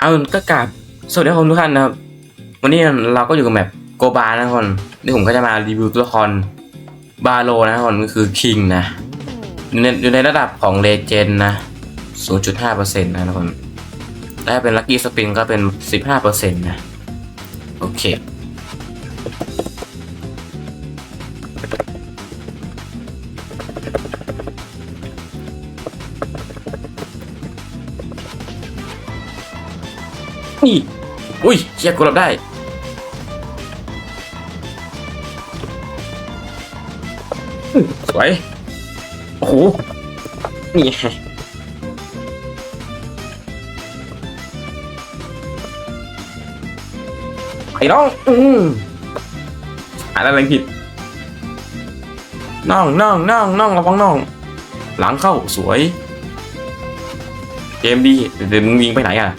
เอาก็กราบสวัสดีครับทุกท่านนะครับ วันนี้เราก็อยู่กับแบบโกบานะทุกคนนี่ผมก็จะมารีวิวตัวละครบาโลนะทุกคนก็คือคิงนะอยู่ในอยู่ในระดับของเลเจนนะ 0.5%นะทุกคนถ้าเป็นลัคกี้สปินก็เป็น 15%นะ โอเค อุ้ยเชียกดรับได้ สวย โอ้โห นี่ไงไอ้น้อง อืมอ่านอะไรผิด น้องน้องน้องน้องระวังน้อง หลังเข้าสวย เกมดีเดี๋ยวเดี๋ยวมึงยิงไปไหนอะ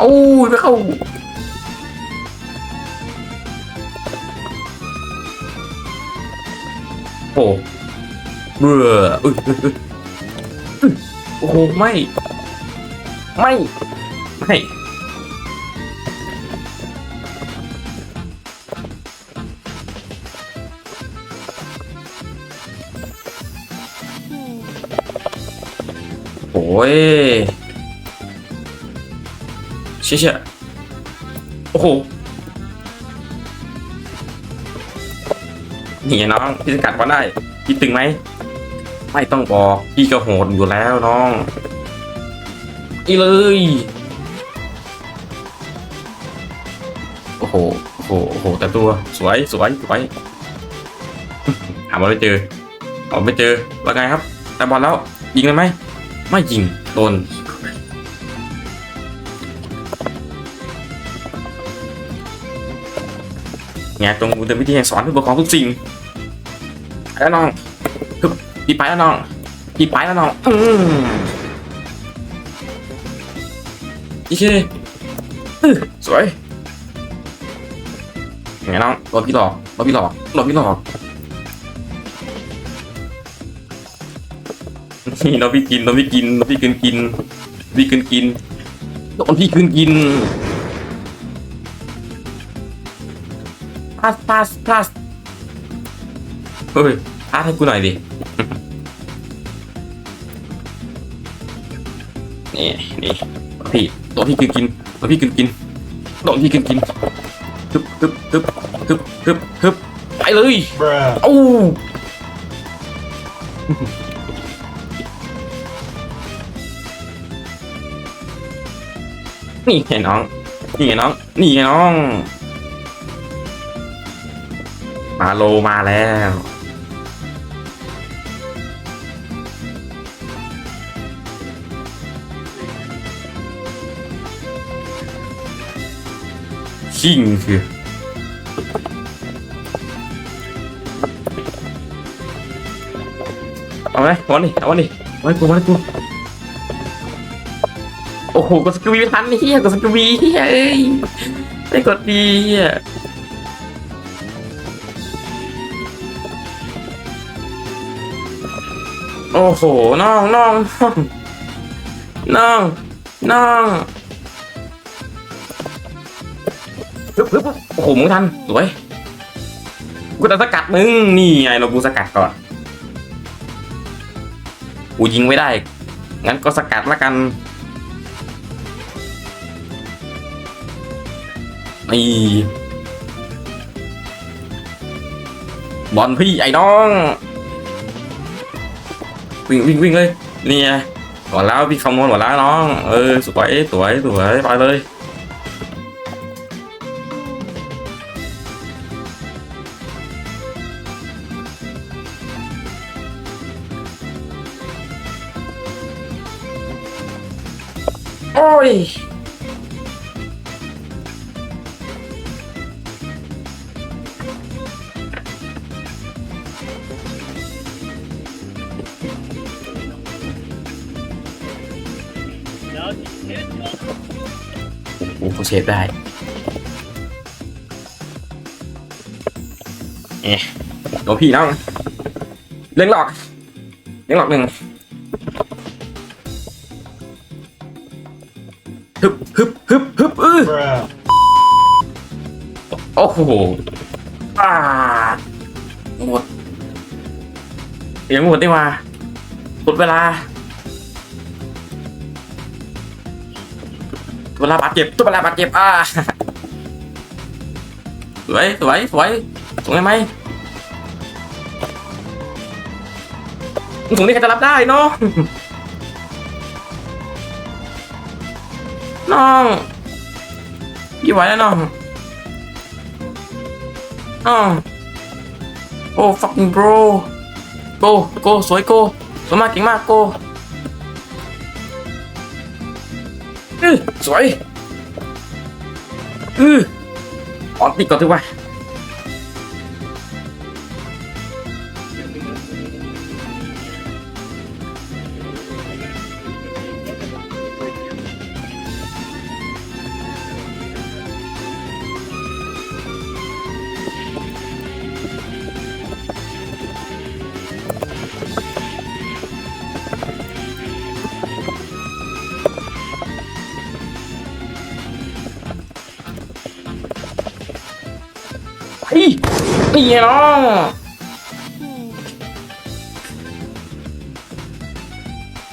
โอ้ยไม่เข้าโอ้เบื่ออุ๊ยอุ๊ยอุ๊ยโอ้โหไม่ ไม่ ไม่ โอ้ย เชี่ยโอ้โห นี่น้องพี่สกัดมาได้ พี่ตึงไหม ไม่ต้องบอก พี่ก็โหดอยู่แล้วน้องอีเลย โอ้โห โอ้โห โอ้โห แต่ตัวสวยสวยสวยหาบอลไม่เจอเอาไม่เจอว่าไงครับ แต่บอลแล้ว ยิงเลยไหม ไม่ยิง โดน ไงตรงเดินวิธีแห่งสอนเพื่อปกครองทุกสิ่งไปแล้วน้องคือีไปแล้วน้องพี่ไปแล้วน้องอืมโอเคสวยไงน้องรถพี่หลอกรถพี่หลอกรถพี่หลอกนี่น้องพี่กินน้องพี่กินน้องพี่กินกินพี่กินกินน้องพี่กินกิน พลาสพลาสพลาสเฮ้ยพลาสให้กูหน่อยดิ นี่นี่พี่ตัวพี่กินกินตัวพี่กินกินตัวพี่กินกินฮึบฮึบฮึบฮึบฮึบฮึบไปเลย Bruh. เอ้านี่ไงน้อง นี่ไงน้อง นี่ไงน้องมาโลมาแล้วชิงคือเอาไหมวันนี้เอาวันนี้วันกูวันกูโอ้โหกดสกิลวีไม่ทันเฮียกดสกิลวีเฮ้ยไม่กดดีเฮีย โอ้โหน้องน้องน้องน้องปึ๊บปึ๊บโอ้โหมึงทันสวยกูจะสกัดมึงนี่ไงเรากูสกัดก่อนกูยิงไม่ได้ งั้นก็สกัดละกันนี่บอลพี่ไอ้น้อง วิ่งวิ่งวิ่งเลยนี่ไงหมดแล้วพี่คำนวณหมดแล้ว โอ้โหเซฟได้เอ๊ะตัวพี่น้องเล่นหลอกยังหลอกหนึ่งฮึบฮึบฮึบฮึบเออโอ้โหอ่าหมดยังไม่หมดได้มาหมดเวลา เวลาบาดเจ็บตัวลาบาดเจ็บอ่าสวยสวยสวยสวยไหมถุงนี้ใครจะรับได้น้องน้องพี่ไหวแล้วน้องน้องโอ้ fucking bro go go สวย go สวยมากเก่งมาก go อื อสวยอือออนติดก่อนถือว่า ยนี่ไงน้อง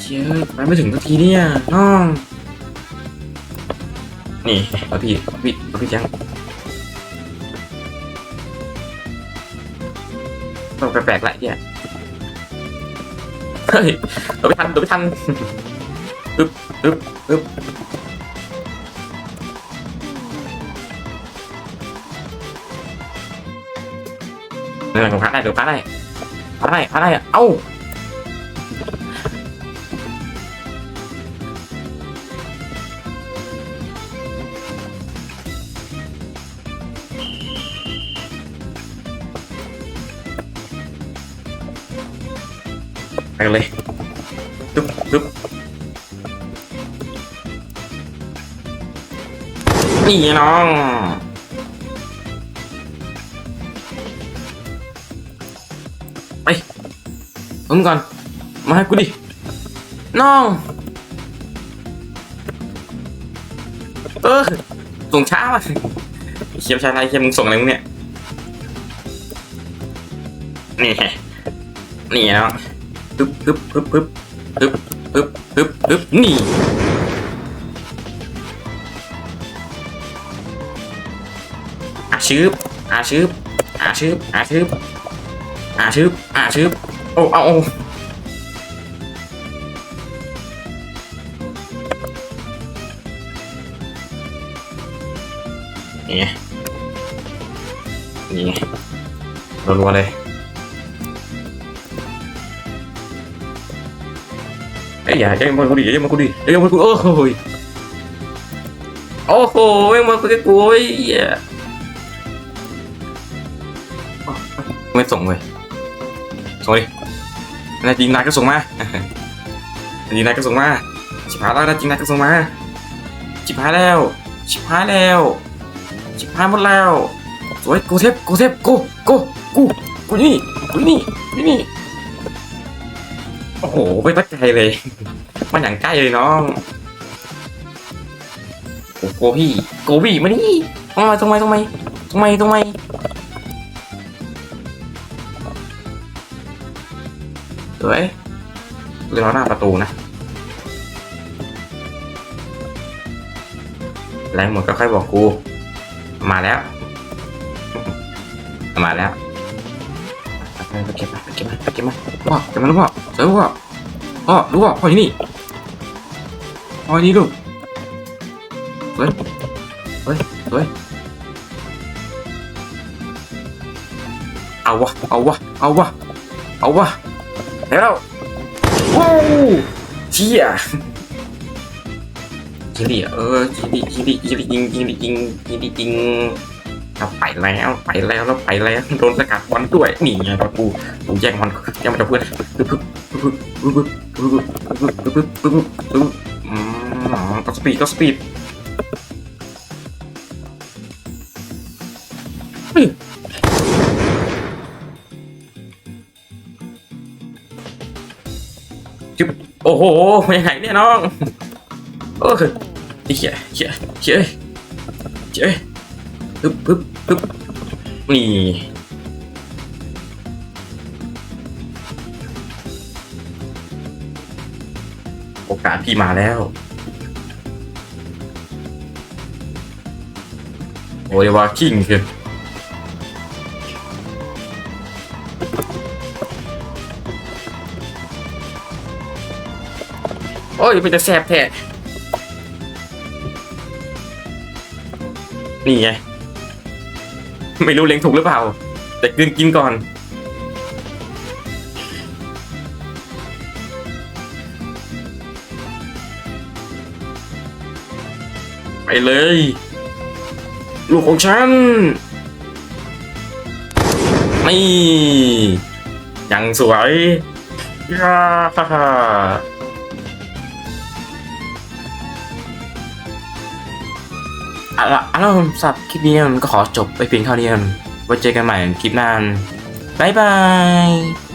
เชี่ยไปไม่ถึงสักทีเนี่ยน้องนี่เอาพี่เอาพี่เอาพี่จังต้องแปลกๆละเนี่ยเฮ้ยเดี๋ยวไม่ทันเดี๋ยวไม่ทันอึ๊บอึ๊บอึ๊บ เดี๋ยวผมพัดได้เดี๋ยวพัดได้พัดได้พัดได้อะเอ้าไปกันเลยปึ๊บปึ๊บนี่น้อง มึงก่อน มาให้กูดิ น้อง เออ ส่งช้าว่ะเชียบชาไทยเชียบมึงส่งอะไรมึงเนี่ย นี่นี่เนาะปึ๊บปึ๊บปึ๊บปึ๊บปึ๊บปึ๊บปึ๊บปึ๊บนี่ อาชืบอาชืบอาชืบอาชืบอ่าชืบอ่าชืบ โอ้เอาเนี่ไงนี่รัวๆเลยเอ้ยอย่าอย่ามากูดิอย่ามากูดิอย่ามากูโอ้โหโอ้โหไม่มากูกับกูไอ้เหี้ยไม่ส่งเลย ส่งดินายจริงนายก็ส่งมานายจริงนายก็ส่งมาชิบหายแล้วนายจริงนายก็ส่งมาชิบหายแล้ว ชิบหายแล้ว ชิบหายหมดแล้ว สวยกูเทปกูเทปกูกูกูกูนี่กูนี่กูนี่โอ้โหไม่ตั้งใจเลยมันอย่างใกล้เลยน้องโอ้โหโกพี่โกพี่มานี่ทำไมทำไมทำไมทำไมทำไม สวยเรือหน้าประตูนะแรงหมดก็ค่อยบอกกู มาแล้ว มาแล้วไปเก็บมาไปเก็บมาไปเก็บมาพ่อเก็บมาลูกพ่อสวยลูกพ่อพ่อลูกพ่อพ่อที่นี่พ่อที่นี่ลูกสวยสวยสวยเอาวะเอาวะเอาวะเอาวะ แล้วว้าวเชี่ยจิริเออจิริจิริจิริจริงจิริจริงจิริจริงเอาไปแล้วไปแล้วแล้วไปแล้วโดนสกัดบอลด้วยนี่ไงครับกูกูแย่งมันแย่งมันจากเพื่อนปึ๊บปึ๊บปึ๊บปึ๊บปึ๊บปึ๊บปึ๊บปึ๊บปึ๊บปึ๊บปึ๊บอืมก็สปีดก็สปีด จุ๊บโอ้โหมาจากไหนเนี่ยน้องโอ้ยไอ้เหี้ยเหี้ยเหี้ยเหี้ยปึ๊บปึ๊บปึ๊บนี่โอกาสพี่มาแล้วโอ้ยว่าคิงคือ โอ้ยมันจะแสบแท้นี่ไง ไม่รู้เล็งถูกหรือเปล่า แต่กินกินก่อน ไปเลย ลูกของฉัน นี่ ยังสวยยาฮ่า เอาละเอาละผมสับคลิปนี้มันก็ขอจบไปเพียงเท่านี้นไว้เจอกันใหม่คลิปหน้าบ๊ายบาย